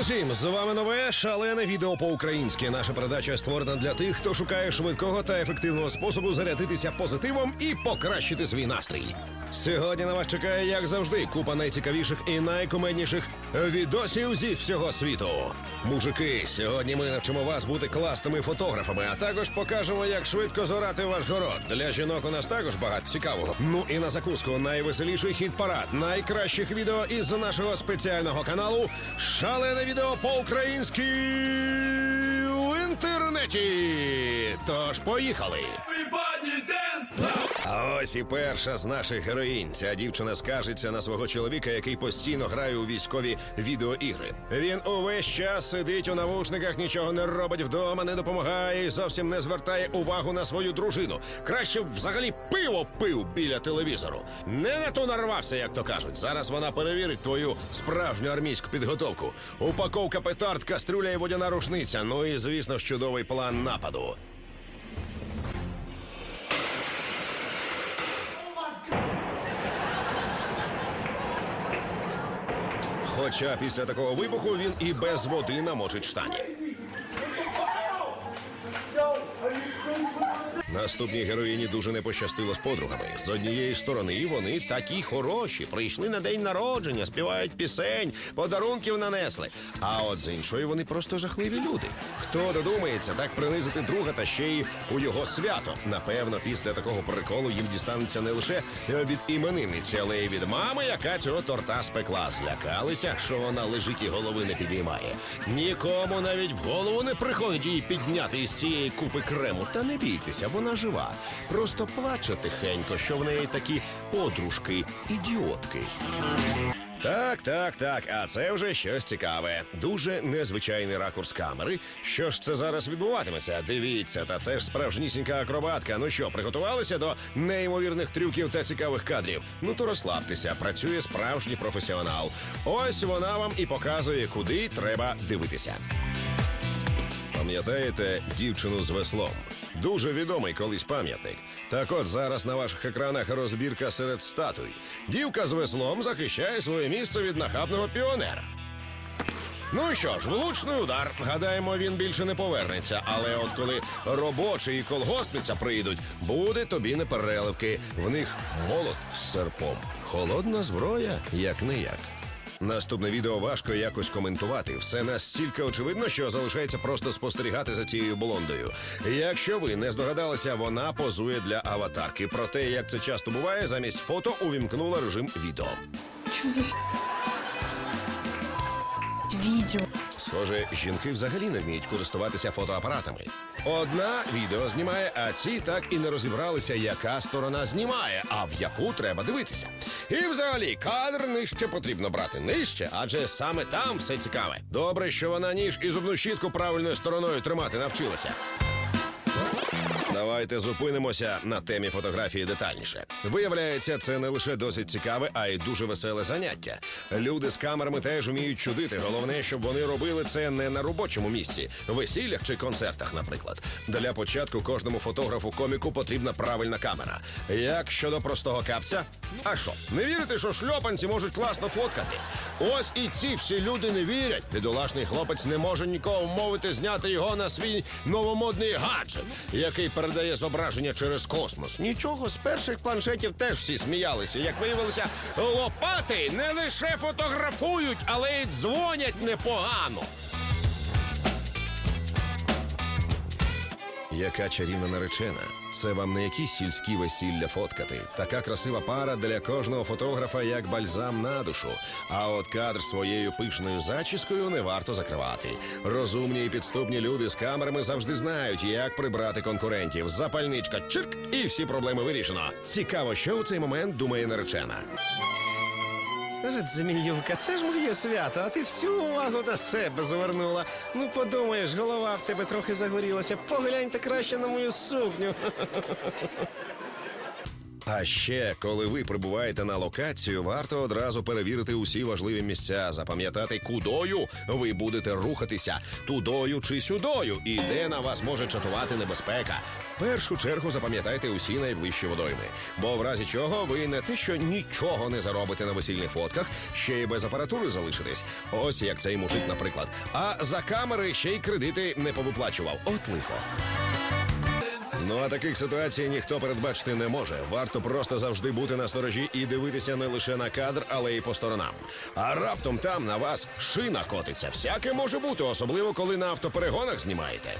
усім! З вами нове шалене відео по-українськи. Наша передача створена для тих, хто шукає швидкого та ефективного способу зарядитися позитивом і покращити свій настрій. Сьогодні на вас чекає, як завжди, купа найцікавіших і найкумедніших відосів зі всього світу. Мужики, сьогодні ми навчимо вас бути класними фотографами, а також покажемо, як швидко зорати ваш город. Для жінок у нас також багато цікавого. Ну і на закуску найвеселіший хіт парад найкращих відео із нашого спеціального каналу Шалене відео по-українськи в інтернеті. Тож поїхали. А ось і перша з наших героїнь. Ця дівчина скаржиться на свого чоловіка, який постійно грає у військові відеоігри. Він увесь час сидить у навушниках, нічого не робить вдома, не допомагає і зовсім не звертає увагу на свою дружину. Краще взагалі пиво пив біля телевізору. Не на то нарвався, як то кажуть. Зараз вона перевірить твою справжню армійську підготовку. Упаковка петард, кастрюля і водяна рушниця. Ну і звісно, чудовий план нападу. Хоча після такого вибуху він і без води намочить штані. Наступній героїні дуже не пощастило з подругами. З однієї сторони вони такі хороші, прийшли на день народження, співають пісень, подарунків нанесли. А от з іншої вони просто жахливі люди. Хто додумається так принизити друга та ще й у його свято? Напевно, після такого приколу їм дістанеться не лише від іменинниці, але й від мами, яка цього торта спекла. Злякалися, що вона лежить і голови не підіймає. Нікому навіть в голову не приходить її підняти із цієї купи крему. Та не бійтеся, вона жива. Просто плаче тихенько, що в неї такі подружки, ідіотки. Так, так, так. А це вже щось цікаве. Дуже незвичайний ракурс камери. Що ж це зараз відбуватиметься? Дивіться, та це ж справжнісінька акробатка. Ну що, приготувалися до неймовірних трюків та цікавих кадрів? Ну то розслабтеся, працює справжній професіонал. Ось вона вам і показує, куди треба дивитися. Пам'ятаєте дівчину з веслом? Дуже відомий колись пам'ятник. Так от зараз на ваших екранах розбірка серед статуй. Дівка з веслом захищає своє місце від нахабного піонера. Ну що ж, влучний удар. Гадаємо, він більше не повернеться. Але от коли робочий і колгоспниця прийдуть, буде тобі не переливки. В них молот з серпом. Холодна зброя, як не як. Наступне відео важко якось коментувати. Все настільки очевидно, що залишається просто спостерігати за цією блондою. Якщо ви не здогадалися, вона позує для аватарки. Проте, як це часто буває, замість фото увімкнула режим відео. Ф... Видео. Схоже, жінки взагалі не вміють користуватися фотоапаратами. Одна відео знімає, а ці так і не розібралися, яка сторона знімає, а в яку треба дивитися. І взагалі кадр нижче потрібно брати нижче, адже саме там все цікаве. Добре, що вона ніж і зубну щітку правильною стороною тримати навчилася. Давайте зупинимося на темі фотографії детальніше. Виявляється, це не лише досить цікаве, а й дуже веселе заняття. Люди з камерами теж вміють чудити. Головне, щоб вони робили це не на робочому місці, весіллях чи концертах, наприклад. Для початку кожному фотографу коміку потрібна правильна камера. Як щодо простого капця? А що, не вірите, що шльопанці можуть класно фоткати? Ось і ці всі люди не вірять. Бідолашний хлопець не може нікого вмовити зняти його на свій новомодний гаджет, який передає зображення через космос. Нічого з перших планшетів теж всі сміялися. Як виявилося, лопати не лише фотографують, але й дзвонять непогано. Яка чарівна наречена. Це вам не якісь сільські весілля фоткати. Така красива пара для кожного фотографа, як бальзам на душу. А от кадр своєю пишною зачіскою не варто закривати. Розумні і підступні люди з камерами завжди знають, як прибрати конкурентів. Запальничка чирк, і всі проблеми вирішено. Цікаво, що у цей момент думає наречена. От зміюка, це ж моє свято, а ти всю увагу до себе звернула. Ну подумаєш, голова в тебе трохи загорілася. Погляньте краще на мою сукню. А ще, коли ви прибуваєте на локацію, варто одразу перевірити усі важливі місця, запам'ятати, кудою ви будете рухатися, тудою чи сюдою, і де на вас може чатувати небезпека. Першу чергу запам'ятайте усі найближчі водойми, бо в разі чого ви не те, що нічого не заробите на весільних фотках, ще й без апаратури залишитесь. Ось як цей мужик, наприклад. А за камери ще й кредити не повиплачував. От лихо. Ну а таких ситуацій ніхто передбачити не може. Варто просто завжди бути на сторожі і дивитися не лише на кадр, але й по сторонам. А раптом там на вас шина котиться. Всяке може бути, особливо коли на автоперегонах знімаєте.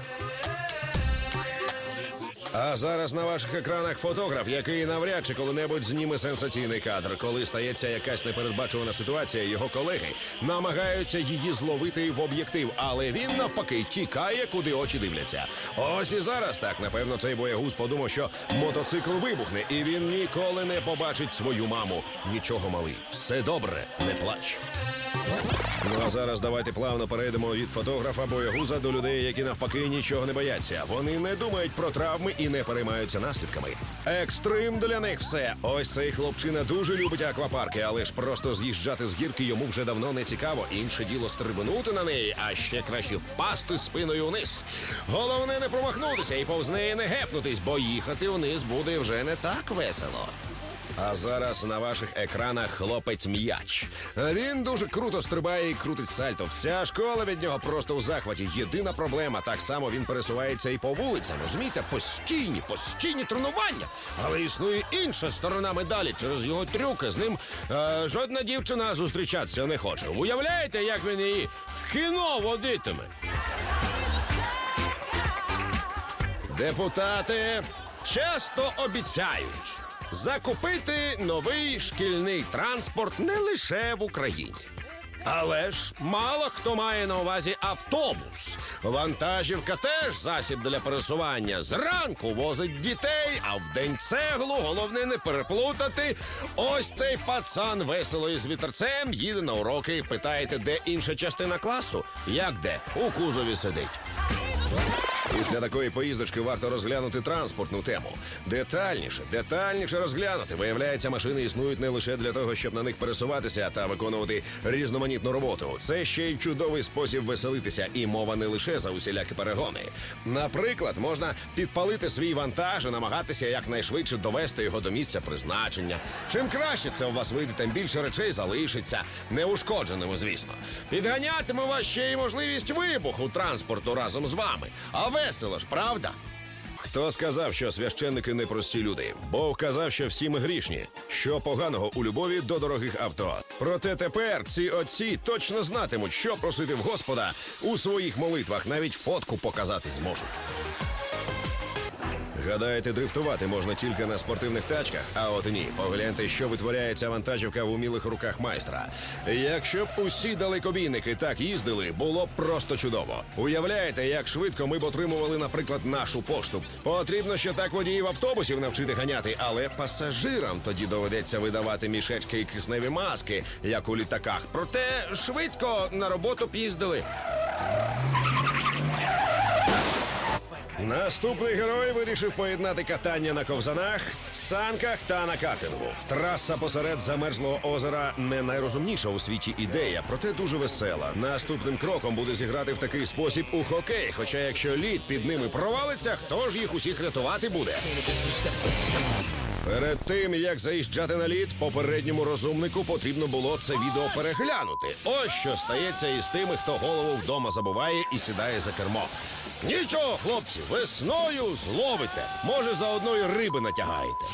А зараз на ваших екранах фотограф, який навряд чи коли-небудь зніме сенсаційний кадр. Коли стається якась непередбачувана ситуація, його колеги намагаються її зловити в об'єктив, але він навпаки тікає, куди очі дивляться. Ось і зараз так, напевно, цей боягуз подумав, що мотоцикл вибухне, і він ніколи не побачить свою маму. Нічого малий, все добре, не плач. Ну а зараз давайте плавно перейдемо від фотографа боягуза до людей, які навпаки нічого не бояться. Вони не думають про травми і не переймаються наслідками. Екстрим для них все. Ось цей хлопчина дуже любить аквапарки, але ж просто з'їжджати з гірки йому вже давно не цікаво. Інше діло стрибнути на неї, а ще краще впасти спиною вниз. Головне не промахнутися і повз неї не гепнутись, бо їхати вниз буде вже не так весело. А зараз на ваших екранах хлопець м'яч. Він дуже круто стрибає і крутить сальто. Вся школа від нього просто у захваті. Єдина проблема. Так само він пересувається і по вулицям. Розумієте, постійні, постійні тренування. Але існує інша сторона медалі. Через його трюки з ним е, жодна дівчина зустрічатися не хоче. Уявляєте, як він її в кіно водитиме? Депутати часто обіцяють закупити новий шкільний транспорт не лише в Україні. Але ж мало хто має на увазі автобус. Вантажівка теж засіб для пересування. Зранку возить дітей, а вдень цеглу головне не переплутати. Ось цей пацан весело із вітерцем їде на уроки. Питаєте, де інша частина класу? Як де? У кузові сидить. Після такої поїздочки варто розглянути транспортну тему. Детальніше, детальніше розглянути. Виявляється, машини існують не лише для того, щоб на них пересуватися та виконувати різноманітну роботу. Це ще й чудовий спосіб веселитися, і мова не лише за усілякі перегони. Наприклад, можна підпалити свій вантаж і намагатися якнайшвидше довести його до місця призначення. Чим краще це у вас вийде, тим більше речей залишиться неушкодженими, звісно. Підганятиме вас ще й можливість вибуху транспорту разом з вами. А весело ж, правда? Хто сказав, що священники не прості люди? Бог казав, що всі ми грішні. Що поганого у любові до дорогих авто. Проте тепер ці отці точно знатимуть, що просити в Господа у своїх молитвах, навіть фотку показати зможуть. Гадаєте, дрифтувати можна тільки на спортивних тачках? А от ні. Погляньте, що витворяє ця вантажівка в умілих руках майстра. Якщо б усі далекобійники так їздили, було б просто чудово. Уявляєте, як швидко ми б отримували, наприклад, нашу пошту. Потрібно ще так водіїв автобусів навчити ганяти, але пасажирам тоді доведеться видавати мішечки і кисневі маски, як у літаках. Проте швидко на роботу б їздили. Наступний герой вирішив поєднати катання на ковзанах, санках та на картингу. Траса посеред замерзлого озера не найрозумніша у світі ідея, проте дуже весела. Наступним кроком буде зіграти в такий спосіб у хокей. Хоча, якщо лід під ними провалиться, хто ж їх усіх рятувати буде? Перед тим як заїжджати на лід, попередньому розумнику потрібно було це відео переглянути. Ось що стається із тими, хто голову вдома забуває і сідає за кермо. Нічого, хлопці, весною зловите. Може, заодно й риби натягаєте.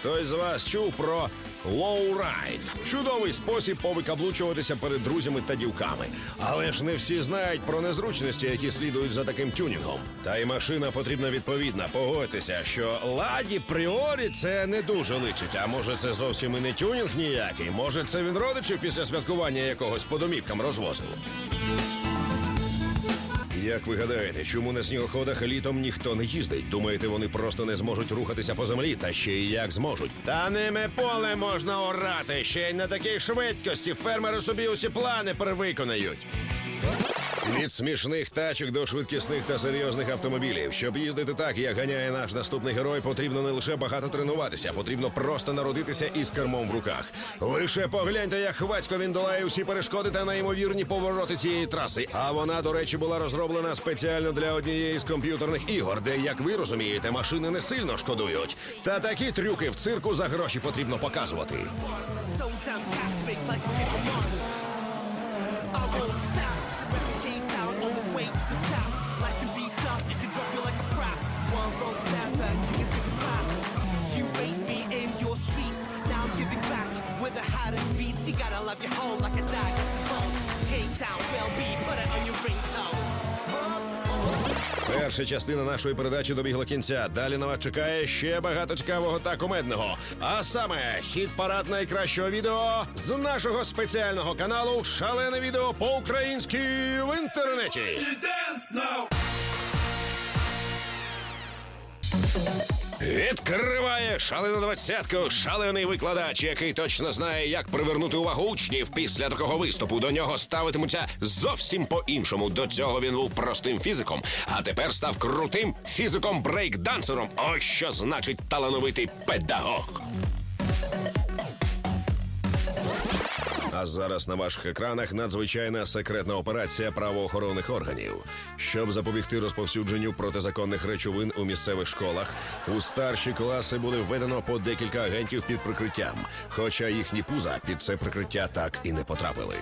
Хтось з вас чув про лоурайд. Чудовий спосіб повикаблучуватися перед друзями та дівками. Але ж не всі знають про незручності, які слідують за таким тюнінгом. Та й машина потрібна відповідна. Погодьтеся, що ладі пріорі це не дуже личить. А може, це зовсім і не тюнінг ніякий. Може, це він родичів після святкування якогось по домівкам розвозив. Як ви гадаєте, чому на снігоходах літом ніхто не їздить? Думаєте, вони просто не зможуть рухатися по землі, та ще й як зможуть? Та ними поле можна орати. Ще й на такій швидкості фермери собі усі плани перевиконають. Від смішних тачок до швидкісних та серйозних автомобілів. Щоб їздити так, як ганяє наш наступний герой, потрібно не лише багато тренуватися, потрібно просто народитися із кермом в руках. Лише погляньте, як хвацько він долає усі перешкоди та неймовірні повороти цієї траси. А вона, до речі, була розроблена спеціально для однієї з комп'ютерних ігор, де, як ви розумієте, машини не сильно шкодують. Та такі трюки в цирку за гроші потрібно показувати. Перша частина нашої передачі добігла кінця. Далі на вас чекає ще багато цікавого та кумедного. А саме хід парад найкращого відео з нашого спеціального каналу Шалене відео по-українськи в інтернеті. Відкриває шалену двадцятку шалений викладач, який точно знає, як привернути увагу учнів після такого виступу. До нього ставитимуться зовсім по-іншому. До цього він був простим фізиком, а тепер став крутим фізиком-брейкдансером. Ось що значить талановитий педагог. А зараз на ваших екранах надзвичайна секретна операція правоохоронних органів. Щоб запобігти розповсюдженню протизаконних речовин у місцевих школах, у старші класи буде введено по декілька агентів під прикриттям. Хоча їхні пуза під це прикриття так і не потрапили.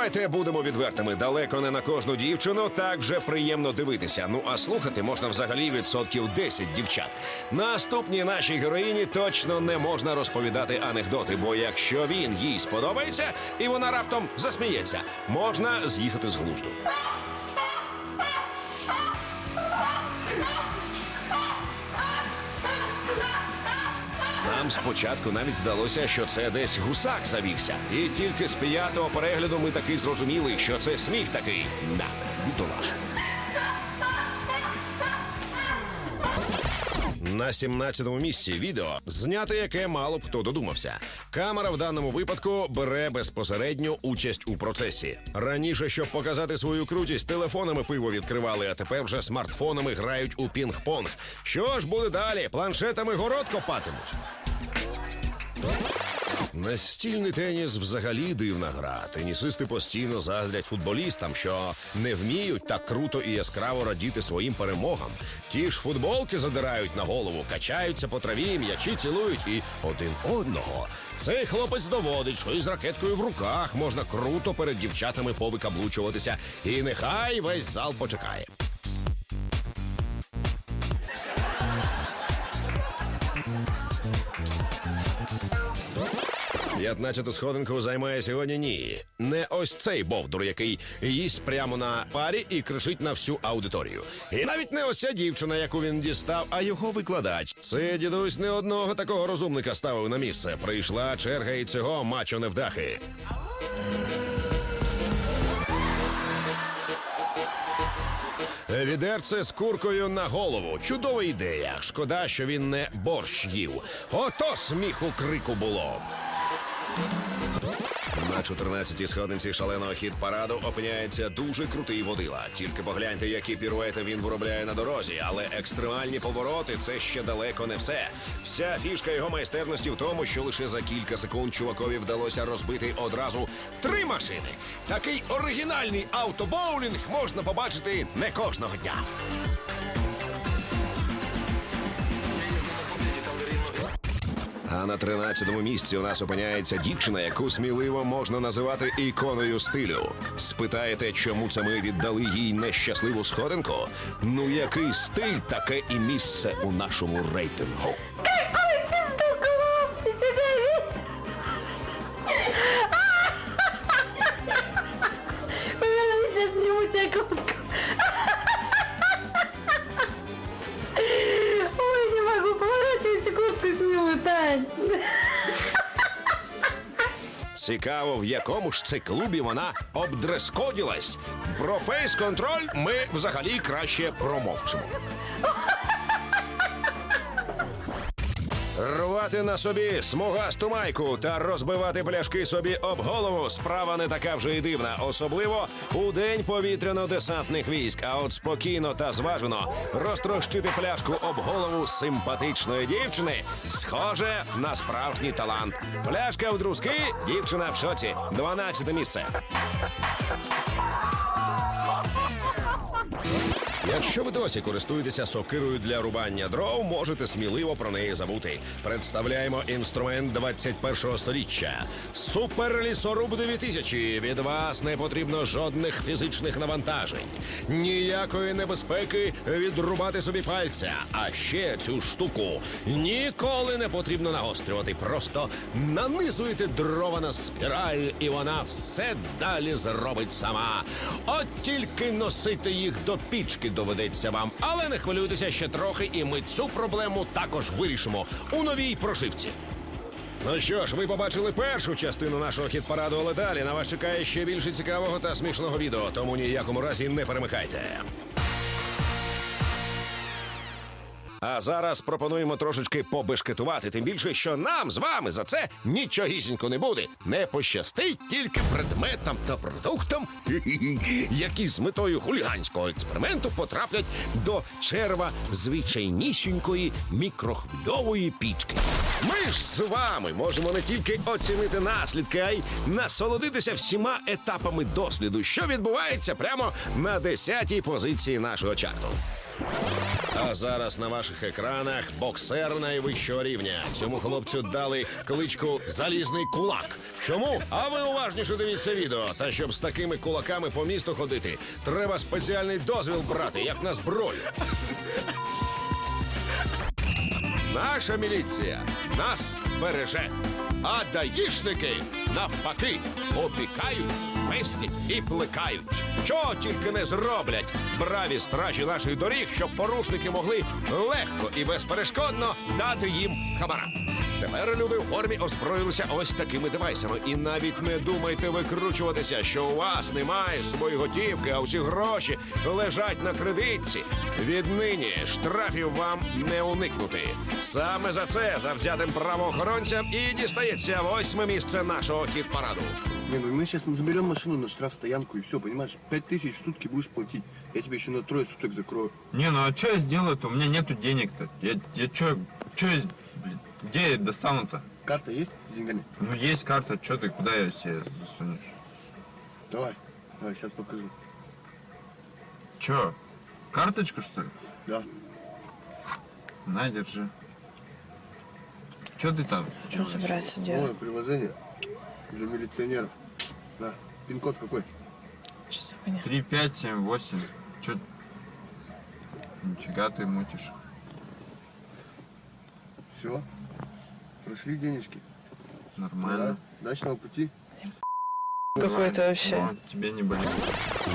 Давайте будемо відвертими. Далеко не на кожну дівчину так вже приємно дивитися. Ну а слухати можна взагалі відсотків 10 дівчат. Наступній нашій героїні точно не можна розповідати анекдоти, бо якщо він їй сподобається і вона раптом засміється, можна з'їхати з глузду. Нам спочатку навіть здалося, що це десь гусак завівся. І тільки з п'ятого перегляду ми таки зрозуміли, що це сміх такий. На, бідолаш. На 17-му місці відео зняте, яке мало б хто додумався. Камера в даному випадку бере безпосередню участь у процесі. Раніше, щоб показати свою крутість, телефонами пиво відкривали, а тепер вже смартфонами грають у пінг-понг. Що ж буде далі? Планшетами город копатимуть. Настільний теніс взагалі дивна гра. Тенісисти постійно заздрять футболістам, що не вміють так круто і яскраво радіти своїм перемогам. Ті ж футболки задирають на голову, качаються по траві, м'ячі цілують і один одного. Цей хлопець доводить, що із ракеткою в руках можна круто перед дівчатами повикаблучуватися. І нехай весь зал почекає. П'ятнадцяту сходинку займає сьогодні ні. Не ось цей бовдур, який їсть прямо на парі і кричить на всю аудиторію. І навіть не ось ця дівчина, яку він дістав, а його викладач. Це дідусь не одного такого розумника ставив на місце. Прийшла черга і цього мачо невдахи. Відерце з куркою на голову. Чудова ідея. Шкода, що він не борщ їв. Ото сміху крику було. На 14-й сходинці шаленого хіт параду опиняється дуже крутий водила. Тільки погляньте, які піруети він виробляє на дорозі, але екстремальні повороти це ще далеко не все. Вся фішка його майстерності в тому, що лише за кілька секунд чувакові вдалося розбити одразу три машини. Такий оригінальний автобоулінг можна побачити не кожного дня. А на 13-му місці у нас опиняється дівчина, яку сміливо можна називати іконою стилю. Спитаєте, чому це ми віддали їй нещасливу сходинку? Ну який стиль, таке і місце у нашому рейтингу. Цікаво, в якому ж це клубі вона обдрескоділась. Про фейс-контроль ми взагалі краще промовчимо. Мати на собі смугасту майку та розбивати пляшки собі об голову справа не така вже й дивна, особливо у день повітряно-десантних військ. А от спокійно та зважено розтрощити пляшку об голову симпатичної дівчини схоже на справжній талант. Пляшка в друзки, дівчина в шоці. 12 місце. Якщо ви досі користуєтеся сокирою для рубання дров, можете сміливо про неї забути. Представляємо інструмент 21-го сторіччя. Суперлісоруб 2000. Від вас не потрібно жодних фізичних навантажень, ніякої небезпеки відрубати собі пальця. А ще цю штуку ніколи не потрібно нагострювати. Просто нанизуєте дрова на спіраль, і вона все далі зробить сама. От тільки носити їх до пічки доведеться вам. Але не хвилюйтеся ще трохи, і ми цю проблему також вирішимо у новій прошивці. Ну що ж, ви побачили першу частину нашого хіт-параду, але далі на вас чекає ще більше цікавого та смішного відео, тому ніякому разі не перемикайте. А зараз пропонуємо трошечки побешкетувати, тим більше, що нам з вами за це нічогісінько не буде. Не пощастить тільки предметам та продуктам, які з метою хуліганського експерименту потраплять до черва звичайнісінької мікрохвильової пічки. Ми ж з вами можемо не тільки оцінити наслідки, а й насолодитися всіма етапами досліду, що відбувається прямо на 10-й позиції нашого чарту. А зараз на ваших екранах боксер найвищого рівня. Цьому хлопцю дали кличку Залізний кулак. Чому? А ви уважніше дивіться відео. Та щоб з такими кулаками по місту ходити, треба спеціальний дозвіл брати, як на зброю. Наша міліція нас береже, а даїшники навпаки опікають, пестять і плекають. Що тільки не зроблять браві стражі наших доріг, щоб порушники могли легко і безперешкодно дати їм хабара. Тепер люди в формі озброїлися ось такими девайсами. І навіть не думайте викручуватися, що у вас немає з собою готівки, а усі гроші лежать на кредитці. Віднині штрафів вам не уникнути. Саме за це завзятим правоохоронцям і дістається восьме місце нашого хіт-параду. Не, ну мы сейчас заберем машину на штрафстоянку и все, понимаешь? Пять тысяч в сутки будешь платить. Я тебе еще на трое суток закрою. Не, ну а что я сделаю-то? У меня нету денег-то. Я, я что, что я, блин, где я достану-то? Карта есть с деньгами? Ну есть карта, что ты, куда я себе засунешь? Давай, давай, сейчас покажу. Че, карточку что ли? Да. На, держи. Что ты там? Что собирается делать? Новое приложение для милиционеров. Да. Пин-код какой? Что за хуйня? 3, 5, 7, 8. Че? Нифига ты мутишь. Все. Прошли денежки. Нормально. Да. Дачного пути. Какой-то вообще. Тебе не болит.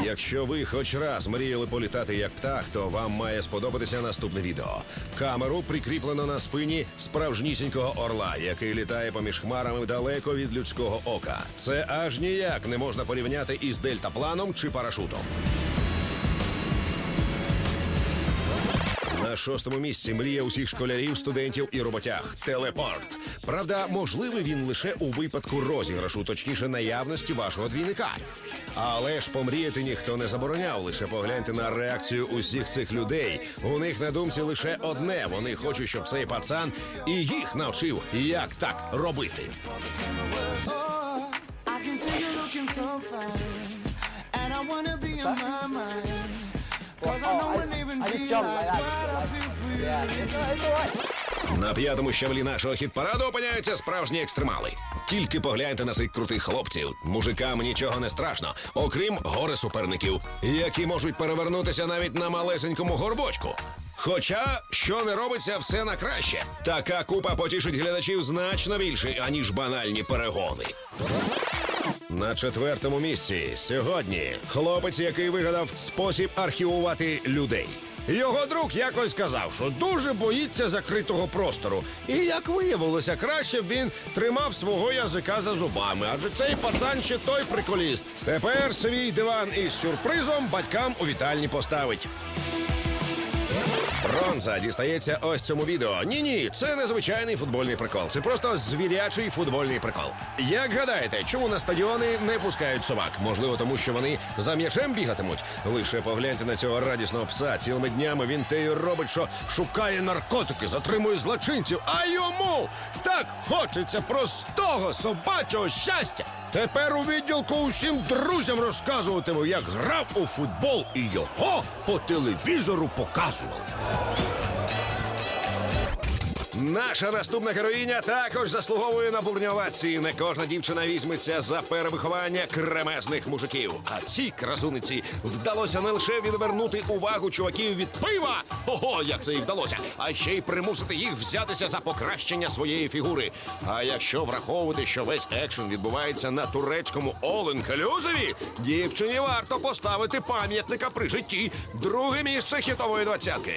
Якщо ви хоч раз мріяли політати як птах, то вам має сподобатися наступне відео. Камеру прикріплено на спині справжнісінького орла, який літає поміж хмарами далеко від людського ока. Це аж ніяк не можна порівняти із дельтапланом чи парашутом. На шостому місці мрія усіх школярів, студентів і роботяг телепорт. Правда, можливий він лише у випадку розіграшу, точніше наявності вашого двійника. Але ж помріяти ніхто не забороняв. Лише погляньте на реакцію усіх цих людей. У них на думці лише одне. Вони хочуть, щоб цей пацан і їх навчив, як так робити. I can see you looking so fine, and I wanna be in my mind. Cause I know when even realize what I feel for you. На п'ятому щаблі нашого хіт-параду опиняються справжні екстремали. Тільки погляньте на цих крутих хлопців. Мужикам нічого не страшно, окрім гори суперників, які можуть перевернутися навіть на малесенькому горбочку. Хоча, що не робиться, все на краще. Така купа потішить глядачів значно більше, аніж банальні перегони. На четвертому місці сьогодні хлопець, який вигадав спосіб архівувати людей. Його друг якось сказав, що дуже боїться закритого простору. І як виявилося, краще б він тримав свого язика за зубами, адже цей пацан ще той приколіст. Тепер свій диван із сюрпризом батькам у вітальні поставить. Бронза дістається ось цьому відео. Ні, ні, це не звичайний футбольний прикол. Це просто звірячий футбольний прикол. Як гадаєте, чому на стадіони не пускають собак? Можливо, тому що вони за м'ячем бігатимуть. Лише погляньте на цього радісного пса. Цілими днями він те й робить, що шукає наркотики, затримує злочинців. А йому так хочеться простого собачого щастя. Тепер у відділку усім друзям розказуватиму, як грав у футбол і його по телевізору показували. Наша наступна героїня також заслуговує на бурні овації. Не кожна дівчина візьметься за перевиховання кремезних мужиків. А цій красуниці вдалося не лише відвернути увагу чуваків від пива. Ого, як це їй вдалося! А ще й примусити їх взятися за покращення своєї фігури. А якщо враховувати, що весь екшен відбувається на турецькому Оленкалюзові, дівчині варто поставити пам'ятника при житті. Друге місце хітової двадцятки.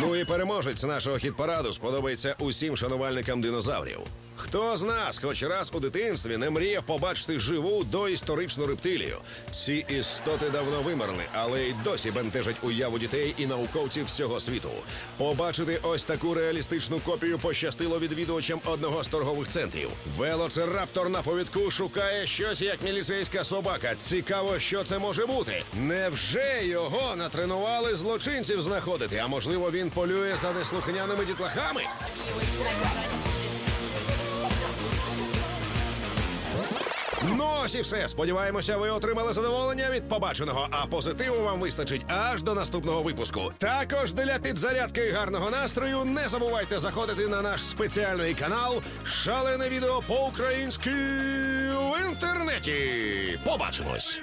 Ну і переможець нашого хіт-параду сподобається усім шанувальникам динозаврів. Хто з нас хоч раз у дитинстві не мріяв побачити живу доісторичну рептилію? Ці істоти давно вимерли, але й досі бентежать уяву дітей і науковців всього світу. Побачити ось таку реалістичну копію пощастило відвідувачам одного з торгових центрів. Велоцираптор на повідку шукає щось як міліцейська собака. Цікаво, що це може бути. Невже його натренували злочинців знаходити? А можливо, він полює за неслухняними дітлахами? Ну ось і все. Сподіваємося, ви отримали задоволення від побаченого, а позитиву вам вистачить аж до наступного випуску. Також для підзарядки і гарного настрою не забувайте заходити на наш спеціальний канал Шалене відео по-українськи в інтернеті. Побачимось!